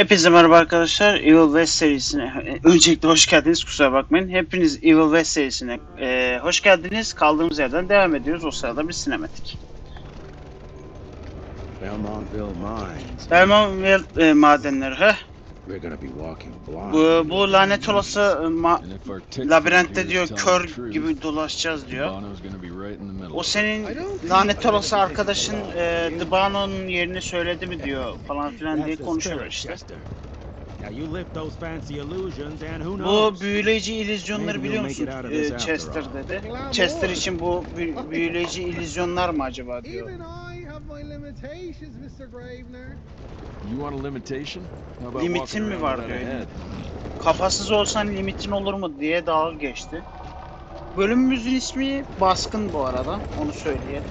Hepinize merhaba arkadaşlar. Evil West serisine öncelikle hoş geldiniz. Kusura bakmayın. Hepiniz Evil West serisine e, hoş geldiniz. Kaldığımız yerden devam ediyoruz. O sırada bir sinematik. Belmontville Mines. Belmont e, madenleri. Heh. We're gonna be walking blind. Bu, bu lanet olası e, ma- And if our text labirentte diyor kör gibi dolaşacağız diyor. Bono's gonna be right in the middle O senin lanet olası arkadaşın e, Debano'nun yerini söyledi mi diyor falan filan diye spirit, işte. Chester. Now you lift those fancy illusions and who Bu knows? büyüleyici illüzyonları biliyor musun it out of this e, after Chester dedi. Chester için bu bü- büyüleyici illüzyonlar mı acaba diyor. My limitations, Mr. Gravener. You want a limitation? How about Limitin mi var diyor. Kafasız olsan limitin olur mu diye dalga geçti. Bölümümüzün ismi Baskın bu arada. Onu söyleyelim.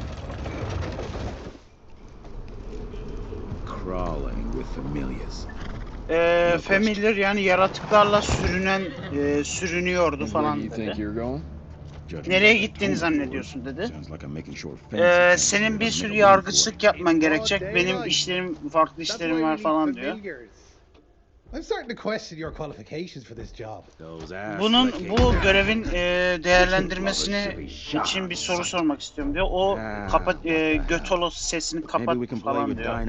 Crawling with familiars. Ee, familiar yani yaratıklarla sürünen e, sürünüyordu falan dedi. Nereye gittiğini zannediyorsun dedi. Ee, senin bir sürü yargıçlık yapman gerekecek. Benim işlerim, farklı işlerim var falan diyor. I'm starting to question your qualifications for this job. Bunun bu görevin e, değerlendirmesini için bir soru sormak istiyorum diyor. O kapat e, götolo sesini kapat Maybe we can play falan diyor.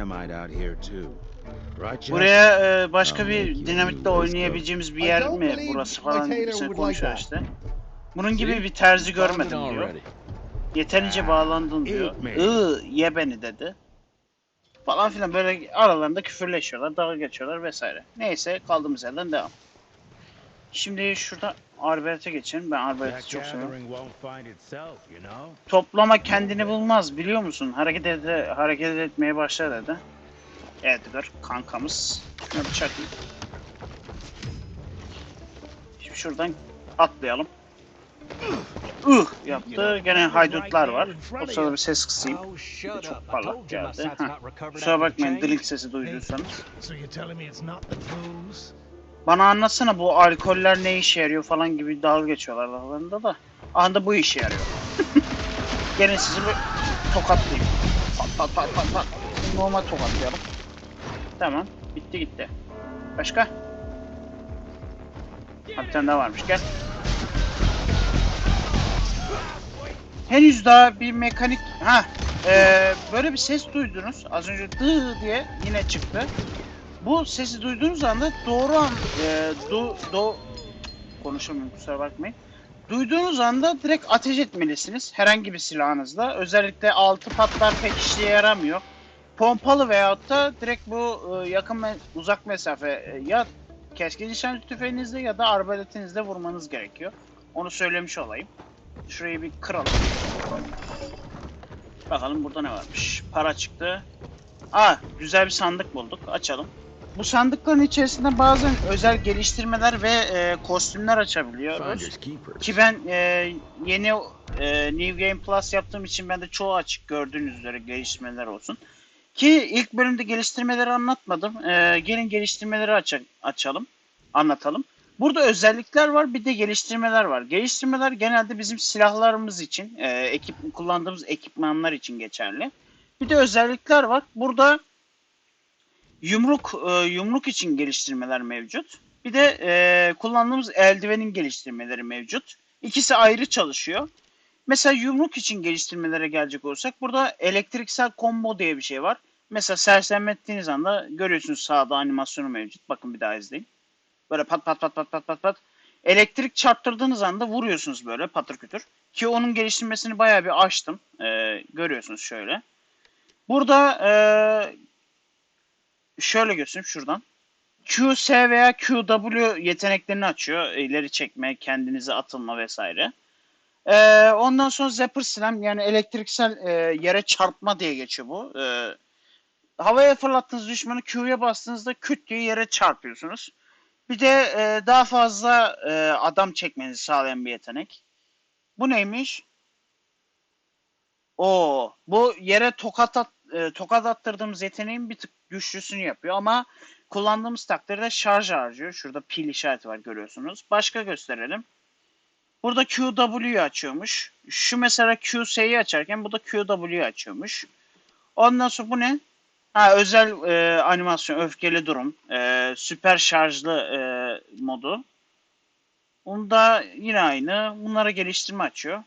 Buraya e, başka bir dinamitle oynayabileceğimiz bir yer mi burası falan gibisine like konuşuyor işte. Bunun gibi bir terzi görmedim diyor. Yeterince bağlandın diyor. Iı ye beni dedi. Falan filan böyle aralarında küfürleşiyorlar, dalga geçiyorlar vesaire. Neyse kaldığımız yerden devam. Şimdi şurada Arbalet'e geçelim. Ben Arbalet'i çok seviyorum. Toplama kendini bulmaz biliyor musun? Hareket ede, hareket etmeye başla dedi. Edgar kankamız. Ne bıçak. Şimdi şuradan atlayalım. Ih yaptı. Gene haydutlar var. O sırada bir ses kısayım. Çok parlak geldi. Heh. Kusura bakmayın drink sesi duyduysanız. Bana anlatsana bu alkoller ne işe yarıyor falan gibi dalga geçiyorlar laflarında da. Anda bu işe yarıyor. Gene sizi bir tokatlayayım. Pat pat pat pat pat. Normal tokatlayalım. Tamam. Bitti gitti. Başka? Bir tane daha varmış. Gel. Henüz daha bir mekanik... Ha, eee, böyle bir ses duydunuz. Az önce dı diye yine çıktı. Bu sesi duyduğunuz anda doğru an... eee do, do, konuşamıyorum kusura bakmayın. Duyduğunuz anda direkt ateş etmelisiniz herhangi bir silahınızla. Özellikle altı patlar pek işe yaramıyor. Pompalı veyahut da direkt bu e, yakın me- uzak mesafe e, ya keskin nişancı tüfeğinizle ya da arbaletinizle vurmanız gerekiyor. Onu söylemiş olayım. Şurayı bir kıralım. Bakalım burada ne varmış. Para çıktı. Aa güzel bir sandık bulduk. Açalım. Bu sandıkların içerisinde bazen özel geliştirmeler ve e, kostümler açabiliyoruz. Ki ben e, yeni e, New Game Plus yaptığım için ben de çoğu açık gördüğünüz üzere geliştirmeler olsun. Ki ilk bölümde geliştirmeleri anlatmadım. E, gelin geliştirmeleri aç açalım, anlatalım. Burada özellikler var, bir de geliştirmeler var. Geliştirmeler genelde bizim silahlarımız için, e, ekip kullandığımız ekipmanlar için geçerli. Bir de özellikler var. Burada yumruk e, yumruk için geliştirmeler mevcut. Bir de e, kullandığımız eldivenin geliştirmeleri mevcut. İkisi ayrı çalışıyor. Mesela yumruk için geliştirmelere gelecek olursak burada elektriksel combo diye bir şey var. Mesela sersemlettiğiniz anda görüyorsunuz sağda animasyonu mevcut. Bakın bir daha izleyin. Böyle pat pat pat pat pat pat pat. Elektrik çarptırdığınız anda vuruyorsunuz böyle patır kütür. Ki onun geliştirmesini bayağı bir açtım. E, görüyorsunuz şöyle. Burada e, şöyle göstereyim şuradan. QS veya QW yeteneklerini açıyor. İleri çekme, kendinize atılma vesaire. Ee, ondan sonra Zapper Slam yani elektriksel e, yere çarpma diye geçiyor bu. Ee, havaya fırlattığınız düşmanı Q'ya bastığınızda küt diye yere çarpıyorsunuz. Bir de e, daha fazla e, adam çekmenizi sağlayan bir yetenek. Bu neymiş? Oo, bu yere tokat at, e, tokat attırdığımız yeteneğin bir tık güçlüsünü yapıyor ama kullandığımız takdirde şarj harcıyor. Şurada pil işareti var görüyorsunuz. Başka gösterelim. Burada QW'yu açıyormuş. Şu mesela QS'yi açarken bu da QW'yu açıyormuş. Ondan sonra bu ne? Ha özel e, animasyon, öfkeli durum, e, süper şarjlı e, modu. Bunda yine aynı. Bunlara geliştirme açıyor.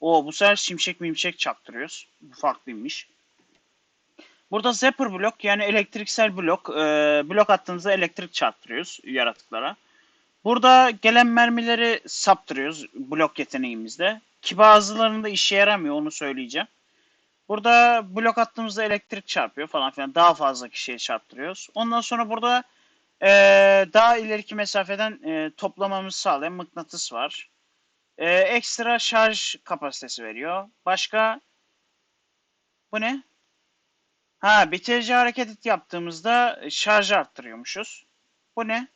O bu sefer şimşek mimşek çaktırıyoruz. Bu farklıymış. Burada zapper blok yani elektriksel blok. E, blok attığımızda elektrik çarptırıyoruz yaratıklara. Burada gelen mermileri saptırıyoruz blok yeteneğimizde. Ki bazılarında işe yaramıyor onu söyleyeceğim. Burada blok attığımızda elektrik çarpıyor falan filan. Daha fazla kişiye çarptırıyoruz. Ondan sonra burada eee, daha ileriki mesafeden eee, toplamamızı sağlayan mıknatıs var. Eee, ekstra şarj kapasitesi veriyor. Başka bu ne? Ha bitirici hareket yaptığımızda şarjı arttırıyormuşuz. Bu ne?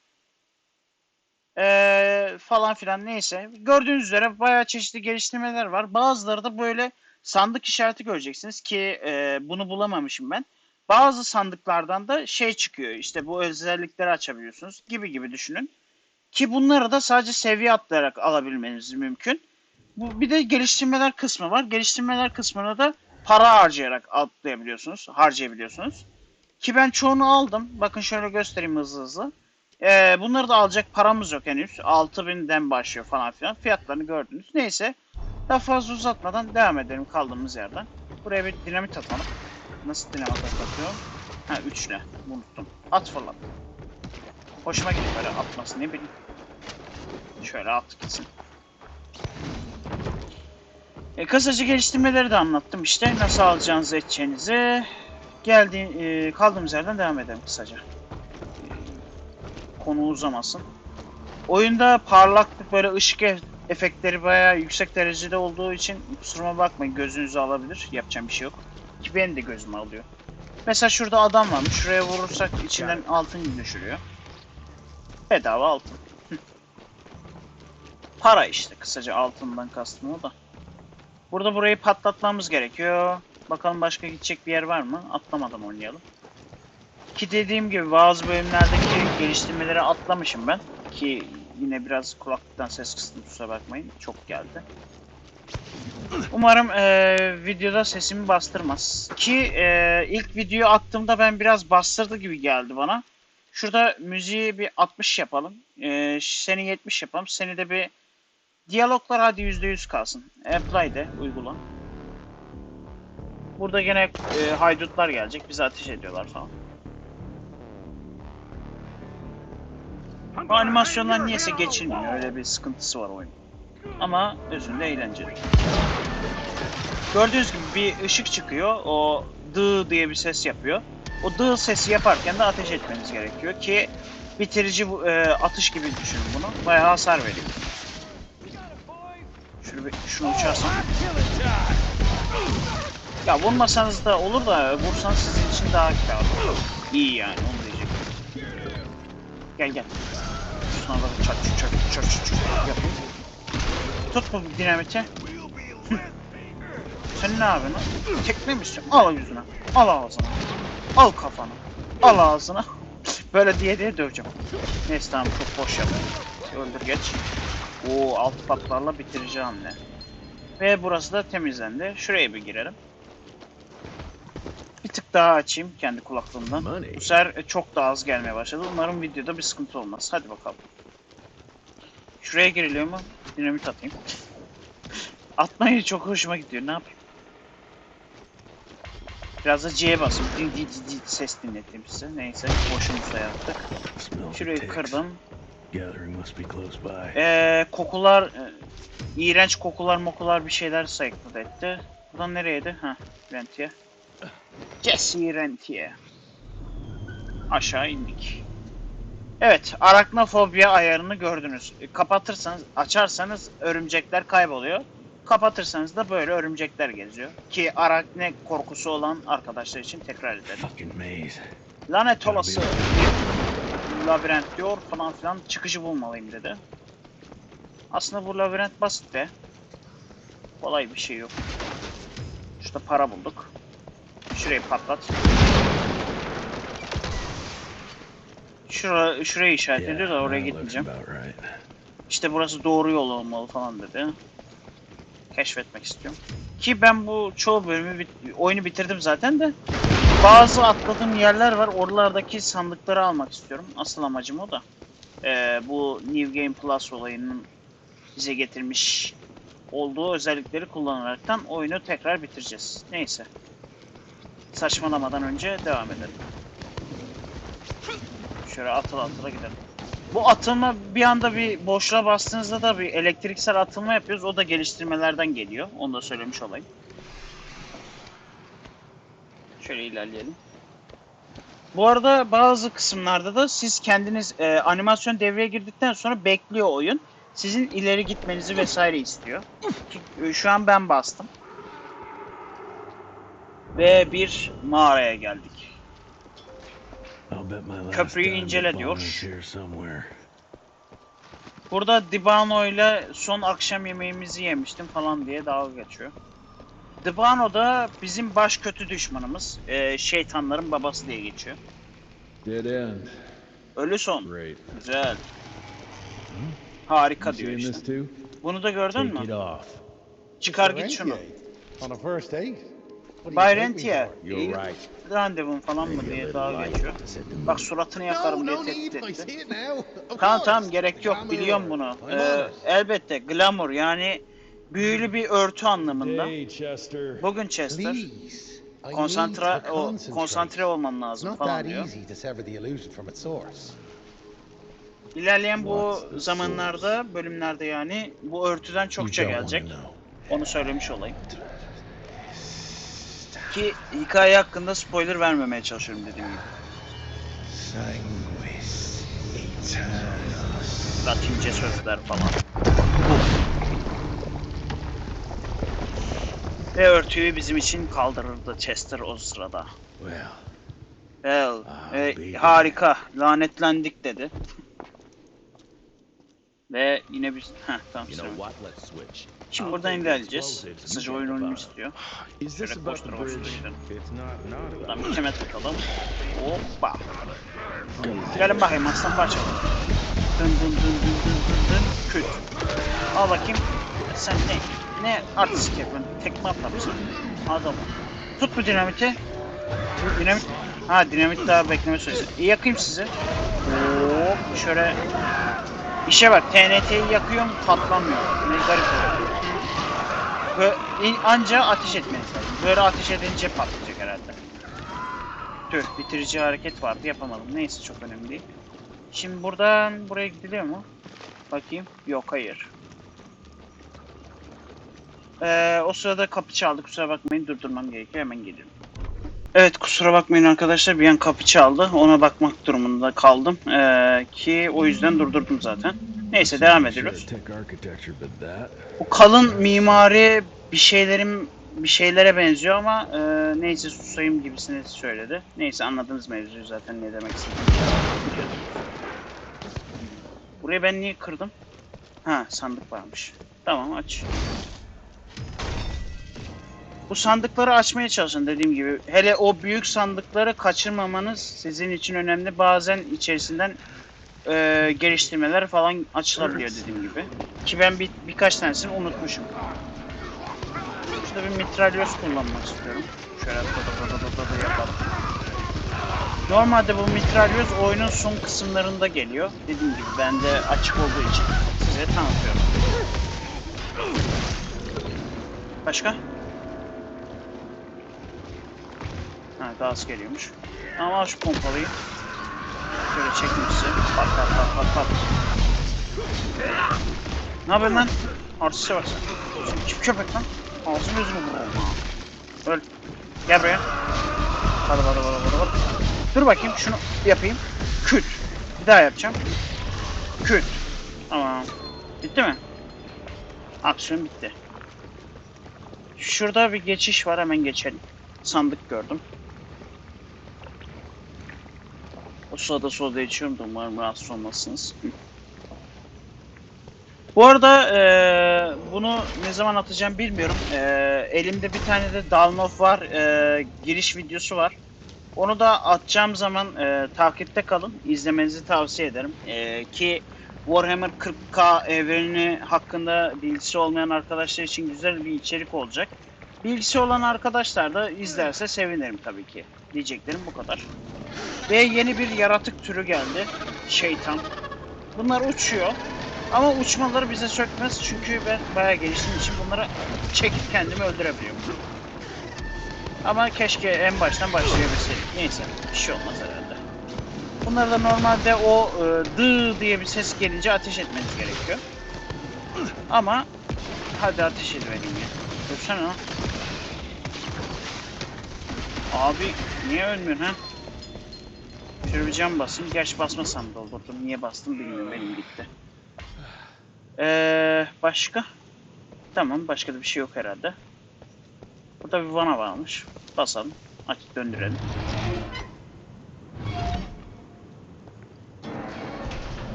Eee, falan filan neyse. Gördüğünüz üzere bayağı çeşitli geliştirmeler var. Bazıları da böyle sandık işareti göreceksiniz ki e, bunu bulamamışım ben. Bazı sandıklardan da şey çıkıyor işte bu özellikleri açabiliyorsunuz gibi gibi düşünün. Ki bunları da sadece seviye atlayarak alabilmeniz mümkün. Bu bir de geliştirmeler kısmı var. Geliştirmeler kısmına da para harcayarak atlayabiliyorsunuz, harcayabiliyorsunuz. Ki ben çoğunu aldım. Bakın şöyle göstereyim hızlı hızlı. Ee, bunları da alacak paramız yok henüz. 6000'den başlıyor falan filan. Fiyatlarını gördünüz. Neyse. Daha fazla uzatmadan devam edelim kaldığımız yerden. Buraya bir dinamit atalım. Nasıl dinamit atıyorum? Ha üçle. Unuttum. At fırlat. Hoşuma gidiyor böyle atması ne bileyim. Şöyle at gitsin. E, kısaca geliştirmeleri de anlattım işte. Nasıl alacağınızı edeceğinizi. Geldi, e, kaldığımız yerden devam edelim kısaca. E, konu uzamasın. Oyunda parlaklık böyle ışık efektleri bayağı yüksek derecede olduğu için kusuruma bakmayın gözünüzü alabilir. Yapacağım bir şey yok. Ki benim de gözümü alıyor. Mesela şurada adam varmış. Şuraya vurursak içinden altın düşürüyor. Bedava altın. Para işte kısaca altından kastım o da. Burada burayı patlatmamız gerekiyor. Bakalım başka gidecek bir yer var mı? Atlamadan oynayalım. Ki dediğim gibi bazı bölümlerdeki geliştirmeleri atlamışım ben. Ki yine biraz kulaklıktan ses kıstım kusura bakmayın. Çok geldi. Umarım eee, videoda sesimi bastırmaz. Ki eee, ilk video attığımda ben biraz bastırdı gibi geldi bana. Şurada müziği bir 60 yapalım. Eee, seni 70 yapalım. Seni de bir diyaloglar hadi %100 kalsın. Apply de uygula. Burada gene eee, haydutlar gelecek. Bizi ateş ediyorlar falan. Bu animasyonlar niyeyse geçilmiyor. Öyle bir sıkıntısı var oyun. Ama özünde eğlenceli. Gördüğünüz gibi bir ışık çıkıyor. O dı diye bir ses yapıyor. O dı sesi yaparken de ateş etmeniz gerekiyor ki bitirici e, atış gibi düşünün bunu. Bayağı hasar veriyor. Şunu bir, şunu uçarsam. Ya vurmasanız da olur da vursanız sizin için daha kârlı. İyi yani. Gel gel. Sonra da çat çat çat çat çat yapayım. Tut bu dinamiti. Sen ne yapıyorsun? Tekme mi? Al yüzüne. Al ağzına. Al kafana. Al ağzına. Böyle diye diye döveceğim. Neyse tamam çok boş yap. Öldür geç. Oo alt patlarla bitirici hamle. Ve burası da temizlendi. Şuraya bir girelim. Tık daha açayım kendi kulaklığımdan. Bu sefer e, çok daha az gelmeye başladı. Umarım videoda bir sıkıntı olmaz. Hadi bakalım. Şuraya giriliyor mu? Dinamit atayım. Atmayı çok hoşuma gidiyor. Ne yapayım? Biraz da C'ye basayım. Din, din, din, din ses dinleteyim size. Neyse. Boşumuza yaptık. Şurayı kırdım. Ee, kokular, e, iğrenç kokular mokular bir şeyler sayıkladı etti. Buradan nereydi? Ha, Rentiye. Jesse Rentiye. Aşağı indik. Evet, araknofobya ayarını gördünüz. E, Kapatırsanız, açarsanız örümcekler kayboluyor. Kapatırsanız da böyle örümcekler geziyor. Ki arakne korkusu olan arkadaşlar için tekrar edelim. Lanet olası bir labirent diyor falan filan çıkışı bulmalıyım dedi. Aslında bu labirent basit be. Kolay bir şey yok. Şurada para bulduk. Şurayı patlat. Şura, şurayı işaret ediyor da oraya gitmeyeceğim. İşte burası doğru yol olmalı falan dedi. Keşfetmek istiyorum. Ki ben bu çoğu bölümü bit- oyunu bitirdim zaten de bazı atladığım yerler var. Oralardaki sandıkları almak istiyorum. Asıl amacım o da. Ee, bu New Game Plus olayının bize getirmiş olduğu özellikleri kullanaraktan oyunu tekrar bitireceğiz. Neyse. Saçmalamadan önce devam edelim. Şöyle atıla atıla gidelim. Bu atılma bir anda bir boşluğa bastığınızda da bir elektriksel atılma yapıyoruz. O da geliştirmelerden geliyor. Onu da söylemiş olayım. Şöyle ilerleyelim. Bu arada bazı kısımlarda da siz kendiniz e, animasyon devreye girdikten sonra bekliyor oyun. Sizin ileri gitmenizi vesaire istiyor. Şu an ben bastım. Ve bir mağaraya geldik. Köprüyü incele diyor. Burada Dibano ile son akşam yemeğimizi yemiştim falan diye dalga geçiyor. Dibano da bizim baş kötü düşmanımız. E, şeytanların babası diye geçiyor. Dead end. Ölü son. Great. Güzel. Harika You diyor işte. Bunu da gördün mü? Çıkar git şunu. On a first date? Bay Rentier. İyi right. randevun falan mı diye dalga geçiyor. Bak suratını yakarım diye tehdit etti. Tamam tamam gerek yok biliyorum bunu. Ee, elbette glamour yani büyülü bir örtü anlamında. Bugün Chester konsantre o konsantre olman lazım falan diyor. İlerleyen bu zamanlarda, bölümlerde yani bu örtüden çokça gelecek. Onu söylemiş olayım. Ki hikaye hakkında spoiler vermemeye çalışıyorum dediğim gibi. Sanguis Eternus. Latince sözler falan. Ve örtüyü bizim için kaldırırdı Chester o sırada. Well, Well, e, harika, lanetlendik dedi. Ve yine biz... Heh, tamam You know what? Let's switch. Şimdi buradan ilerleyeceğiz. you oyun oyunu istiyor. Şöyle bridge? gidelim. Buradan bir kemet takalım. Hoppa. Gelin bakayım aslan parçalı. Dın dın dın dın dın dın dın. Küt. Al bakayım. Sen ne? Ne artistik yapıyorsun? Tekme atlar mısın? Adam. Tut bu dinamiti. Dinamit. Ha dinamit daha bekleme süresi. İyi yakayım sizi. Hop şöyle. İşe bak TNT'yi yakıyorum patlamıyor. Ne garip oluyor. Anca ateş etmeniz lazım. Böyle ateş edince patlayacak herhalde. Tüh bitirici hareket vardı yapamadım. Neyse çok önemli değil. Şimdi buradan buraya gidiliyor mu? Bakayım. Yok hayır. Ee, o sırada kapı çaldı. Kusura bakmayın durdurmam gerekiyor. Hemen geliyorum. Evet kusura bakmayın arkadaşlar. Bir an kapı çaldı. Ona bakmak durumunda kaldım. Ee, ki o yüzden durdurdum zaten. Neyse devam ediyoruz. Bu kalın mimari bir şeylerin bir şeylere benziyor ama e, neyse susayım gibisini söyledi. Neyse anladınız mevzuyu zaten ne demek istediğimi. Burayı ben niye kırdım? Ha sandık varmış. Tamam aç. Bu sandıkları açmaya çalışın dediğim gibi. Hele o büyük sandıkları kaçırmamanız sizin için önemli. Bazen içerisinden e, geliştirmeler falan açılabiliyor dediğim gibi. Ki ben bir, birkaç tanesini unutmuşum. Şurada bir mitralyoz kullanmak istiyorum. Şöyle da da da da da da yapalım. Normalde bu mitralyoz oyunun son kısımlarında geliyor. Dediğim gibi ben de açık olduğu için size tanıtıyorum. Başka? Ha gaz geliyormuş. Ama şu pompalıyı. Şöyle çekeyim. Pat pat pat pat pat. Ne yapıyorsun lan? Artiste bak sen. Sen kim köpek lan? Ağzını gözünü vururum ha. Öl. Gel buraya. Hadi hadi hadi hadi hadi. Dur bakayım şunu yapayım. Küt. Bir daha yapacağım. Küt. Tamam. Bitti mi? Aksiyon bitti. Şurada bir geçiş var hemen geçelim. Sandık gördüm. O sırada soda içiyorum da umarım rahatsız olmazsınız. Bu arada eee, bunu ne zaman atacağım bilmiyorum. Eee, elimde bir tane de Dawn of var. eee, giriş videosu var. Onu da atacağım zaman eee, takipte kalın. İzlemenizi tavsiye ederim. Eee, ki Warhammer 40k evreni hakkında bilgisi olmayan arkadaşlar için güzel bir içerik olacak. Bilgisi olan arkadaşlar da izlerse sevinirim tabii ki. Diyeceklerim bu kadar. Ve yeni bir yaratık türü geldi. Şeytan. Bunlar uçuyor. Ama uçmaları bize sökmez çünkü ben bayağı geliştiğim için bunları çekip kendimi öldürebiliyorum. Ama keşke en baştan başlayabilseydik. Neyse bir şey olmaz herhalde. Bunları da normalde o e, dı diye bir ses gelince ateş etmeniz gerekiyor. Ama hadi ateş ediverin ya. Dursana. Abi niye ölmüyorsun ha? Cam basayım. Gerçi basmasam da olurdu. Niye bastım bilmiyorum. Benim gitti. Ee, başka? Tamam. Başka da bir şey yok herhalde. Burada bir vana varmış. Basalım. Aç döndürelim.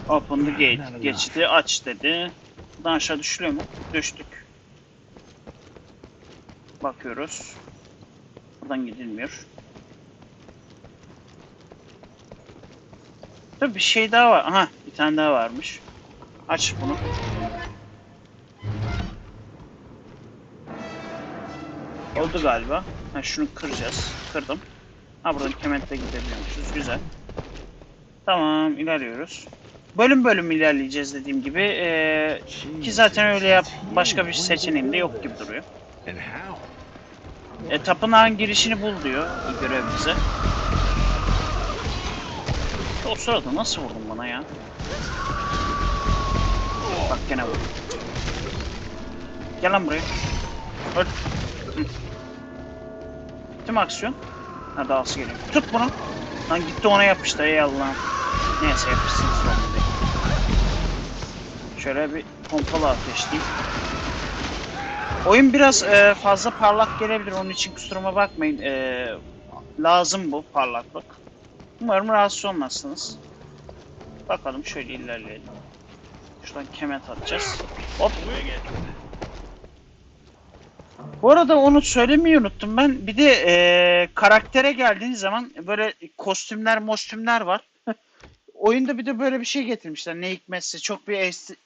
Open the gate. Geçti. Aç dedi. Buradan aşağı düşülüyor mu? Düştük. Bakıyoruz. Buradan gidilmiyor. Tabii bir şey daha var. Aha bir tane daha varmış. Aç bunu. Oldu galiba. Ha, şunu kıracağız. Kırdım. Ha buradan kementle gidebiliyormuşuz. Güzel. Tamam ilerliyoruz. Bölüm bölüm ilerleyeceğiz dediğim gibi. Ee, ki zaten öyle yap başka bir seçeneğim de yok gibi duruyor. E, tapınağın girişini bul diyor görev bize. O sırada nasıl vurdun bana ya? Bak gene vurdum. Gel lan buraya. Öl. Tüm aksiyon. Ha dağısı geliyor. Tut bunu. Lan gitti ona yapıştı ey Allah'ım. Neyse yapışsın sorun değil. Şöyle bir pompalı ateşleyeyim. Oyun biraz e, fazla parlak gelebilir. Onun için kusuruma bakmayın. E, lazım bu parlaklık. Umarım rahatsız olmazsınız. Bakalım şöyle ilerleyelim. Şuradan kement atacağız. Hop. Bu arada onu söylemeyi unuttum ben. Bir de e, karaktere geldiğiniz zaman böyle kostümler mostümler var. Oyunda bir de böyle bir şey getirmişler. Ne hikmetse çok bir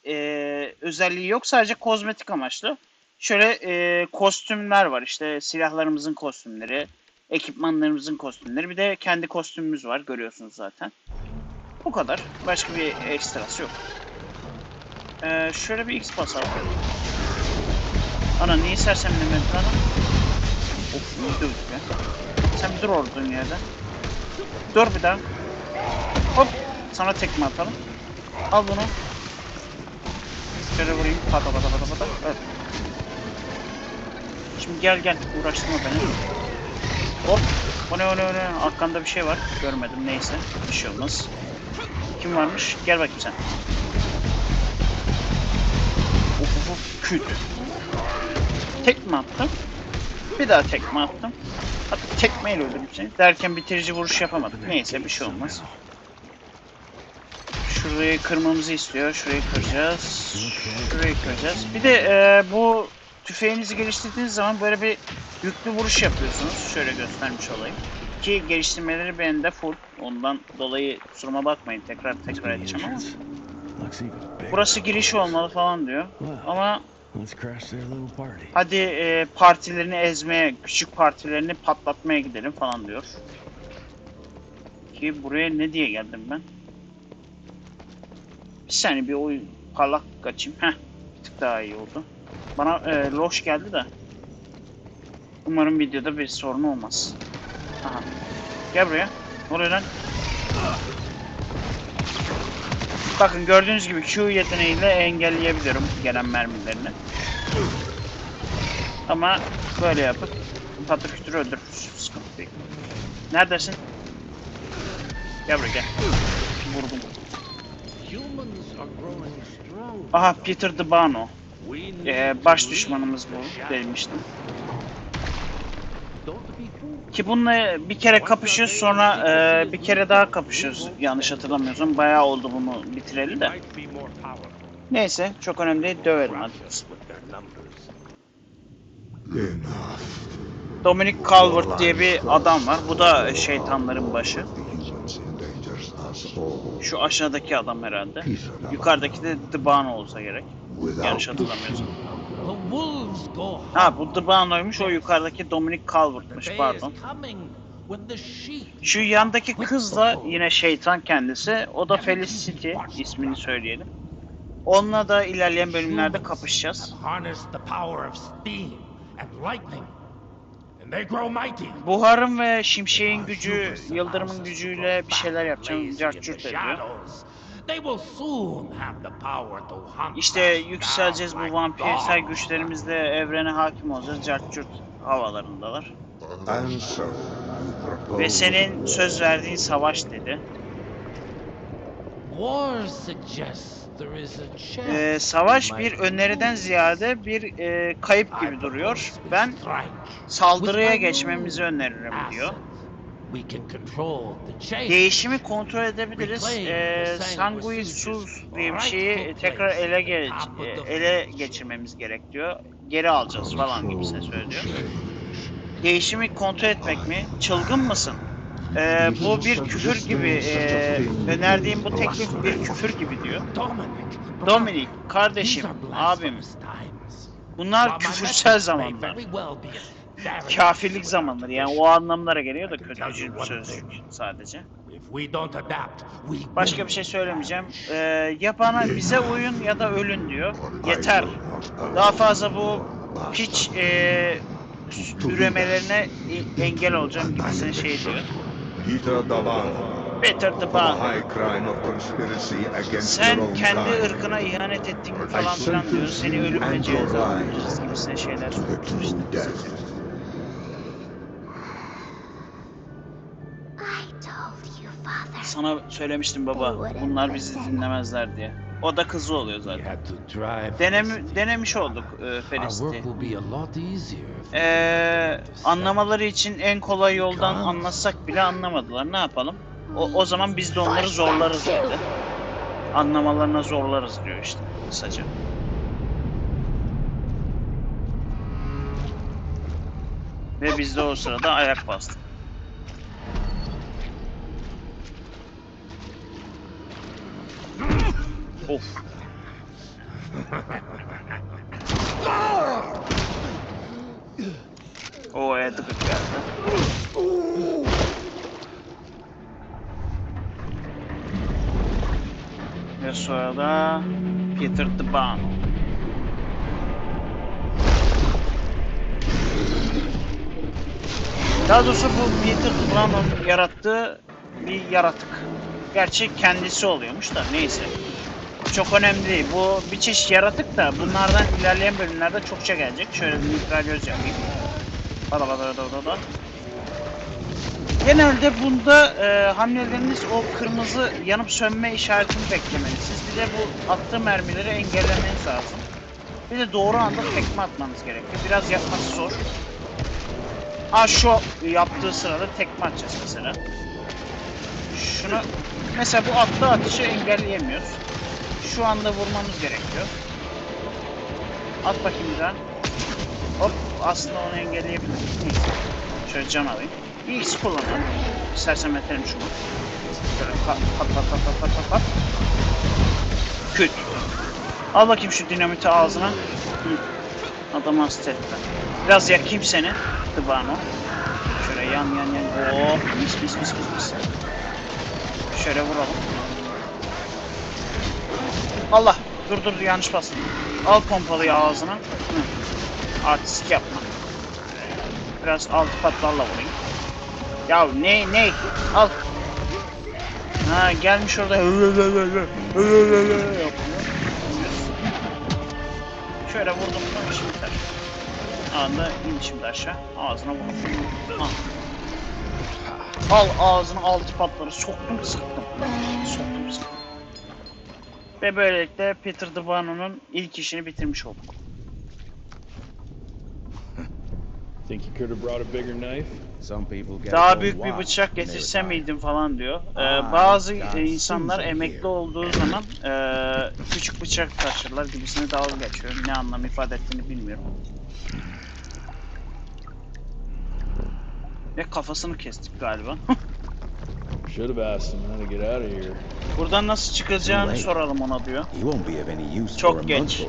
e, özelliği yok. Sadece kozmetik amaçlı. Şöyle e, kostümler var işte silahlarımızın kostümleri, ekipmanlarımızın kostümleri bir de kendi kostümümüz var görüyorsunuz zaten. Bu kadar. Başka bir ekstrası yok. E, şöyle bir X basalım. Ana niye sersemlemedin ana? Of iyi dövdük ya. Sen bir dur orada yerde. Dur bir daha. Hop. Sana tekme atalım. Al bunu. Şöyle vurayım. Pata pata pata pata. Evet. Şimdi gel gel uğraştırma beni. Hop. O ne o ne o ne? Arkanda bir şey var. Görmedim neyse. Bir şey olmaz. Kim varmış? Gel bakayım sen. Of of of. Küt. Tekme attım. Bir daha tekme attım. Hatta tekmeyle öldürdüm seni. Derken bitirici vuruş yapamadık. Neyse bir şey olmaz. Şurayı kırmamızı istiyor. Şurayı kıracağız. Şurayı kıracağız. Bir de e, bu tüfeğinizi geliştirdiğiniz zaman böyle bir yüklü vuruş yapıyorsunuz. Şöyle göstermiş olayım. Ki geliştirmeleri bende full. Ondan dolayı kusuruma bakmayın. Tekrar tekrar edeceğim ama. Burası giriş olmalı falan diyor. Ama hadi e, partilerini ezmeye, küçük partilerini patlatmaya gidelim falan diyor. Ki buraya ne diye geldim ben? Bir saniye bir oyun parlak kaçayım. Heh, bir tık daha iyi oldu. Bana e, loş geldi de. Umarım videoda bir sorun olmaz. Aha. Gel buraya. Ne oluyor lan? Bakın gördüğünüz gibi Q yeteneğiyle engelleyebiliyorum gelen mermilerini. Ama böyle yapıp patır kütür öldürürüz. Sıkıntı değil. Neredesin? Gel buraya gel. Vurdum. Aha Peter Debano. To baş düşmanımız bu demiştim. Ki bununla bir kere kapışıyoruz sonra e, bir kere daha kapışıyoruz yanlış hatırlamıyorsam. Bayağı oldu bunu bitireli de. Neyse çok önemli değil döverim hadi. Dominic Calvert diye bir adam var. Bu da şeytanların başı. Şu aşağıdaki adam herhalde. Yukarıdaki de Debano olsa gerek. Yanlış hatırlamıyorsam. The wolves go Ha bu Debano'ymuş o yukarıdaki Dominic Calvert'mış pardon. is coming when the sheep Şu yandaki kız da yine şeytan kendisi. O da Felicity ismini söyleyelim. Onunla da ilerleyen bölümlerde kapışacağız. harness the power of steam and lightning, and they grow mighty. Buharın ve şimşeğin gücü, yıldırımın gücüyle bir şeyler yapacağım. Carçurt ediyor. İşte yükseleceğiz bu vampirsel güçlerimizle evrene hakim olacağız. Cartçurt havalarındalar. Ve senin söz verdiğin savaş dedi. Ee, savaş bir öneriden ziyade bir e, kayıp gibi duruyor. Ben saldırıya geçmemizi öneririm diyor. Değişimi kontrol edebiliriz. Ee, Sanguis Sus diye bir şeyi tekrar ele geç, e, ele geçirmemiz gerek diyor. Geri alacağız falan gibisine söylüyor. Değişimi kontrol etmek mi? Çılgın mısın? Ee, bu bir küfür gibi. ee, önerdiğim bu teklif bir küfür gibi diyor. Dominic, Dominik, kardeşim, abim. Bunlar küfürsel zamanlar kafirlik zamanları yani o anlamlara geliyor da kötücül bir söz sadece. Başka bir şey söylemeyeceğim. Ee, yapana bize uyun ya da ölün diyor. Yeter. Daha fazla bu hiç e, üremelerine engel olacağım gibisine şey diyor. Peter Davano Peter. Sen kendi ırkına ihanet ettin falan filan diyor. Seni ölümle cezalandırırız gibisine şeyler. İşte. Sana söylemiştim baba. Bunlar bizi dinlemezler diye. O da kızı oluyor zaten. Denemi, denemiş olduk e, Felicity. Ee, set anlamaları için en kolay yoldan anlatsak bile anlamadılar. Ne yapalım? O, o zaman biz de onları zorlarız dedi. Anlamalarına zorlarız diyor işte kısaca. Ve biz de o sırada ayak bastık. Of. O Edgar geldi. Ve sonra da Peter Dban. Daha doğrusu bu Peter Dban'ın yarattığı bir yaratık. Gerçi kendisi oluyormuş da neyse. Çok önemli değil. Bu bir çeşit yaratık da bunlardan ilerleyen bölümlerde çokça gelecek. Şöyle bir mikro göz yapayım. Bada bada bada bada. Genelde bunda e, hamleleriniz o kırmızı yanıp sönme işaretini beklemelisiniz. Bir de bu attığı mermileri engellemeniz lazım. Bir de doğru anda tekme atmanız gerekiyor. Biraz yapması zor. Aa şu yaptığı sırada tekme atacağız mesela. Şunu mesela bu attığı atışı engelleyemiyoruz şu anda vurmamız gerekiyor. At bakayım da. Hop aslında onu engelleyebiliriz. Neyse. Şöyle cam alayım. Bir X kullanalım. İstersen metelim şunu. Böyle pat pat pat pat pat pat pat. Küt. Al bakayım şu dinamiti ağzına. Adam hasta etti. Biraz yakayım seni. Tıbano. Şöyle yan yan yan. Oo, mis mis mis mis mis. Şöyle vuralım. Allah! Dur dur yanlış bastım. Al pompalıyı ağzına. Hı. Artistik yapma. Biraz altı patlarla vurayım. Ya ne ne? Al. Ha gelmiş orada. Şöyle vurdum mu işim biter. Anda in şimdi aşağı. Ağzına vurdum. Al. Al ağzına altı patları soktum sıktım. Soktum. Ve böylelikle Peter Devano'nun ilk işini bitirmiş olduk. Think you could have brought a bigger knife? Some people gotta Daha büyük bir bıçak getirse miydim falan diyor. Ee, Ah, bazı God, e, insanlar emekli here. olduğu zaman e, küçük bıçak taşırlar gibisine dalga geçiyor. Ne anlam ifade ettiğini bilmiyorum. Ve kafasını kestik galiba. Should have asked him how to get out of here. Buradan nasıl çıkacağını soralım ona diyor. Çok geç.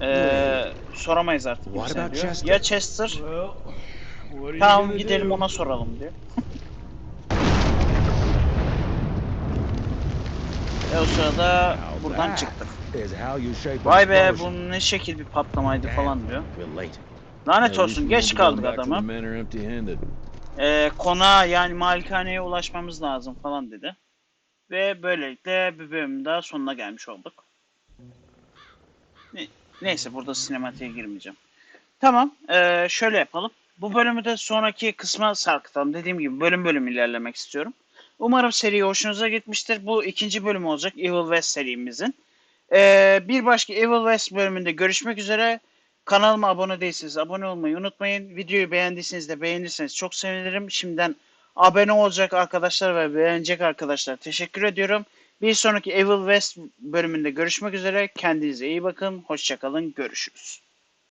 Ee, soramayız artık bize diyor. Chester? Ya Chester? Well, tamam gidelim do? ona soralım diyor. e o sırada buradan çıktık. Vay be bu ne şekil bir patlamaydı falan diyor. Lanet olsun geç kaldık adamı. Ee, konağa yani malikaneye ulaşmamız lazım falan dedi. Ve böylelikle bir bölümün daha sonuna gelmiş olduk. Ne- Neyse burada sinematiğe girmeyeceğim. Tamam ee, şöyle yapalım. Bu bölümü de sonraki kısma sarkıtalım. Dediğim gibi bölüm bölüm ilerlemek istiyorum. Umarım seri hoşunuza gitmiştir. Bu ikinci bölüm olacak Evil West serimizin. Ee, bir başka Evil West bölümünde görüşmek üzere. Kanalıma abone değilseniz abone olmayı unutmayın. Videoyu beğendiyseniz de beğenirseniz çok sevinirim. Şimdiden abone olacak arkadaşlar ve beğenecek arkadaşlar teşekkür ediyorum. Bir sonraki Evil West bölümünde görüşmek üzere. Kendinize iyi bakın. Hoşçakalın. Görüşürüz.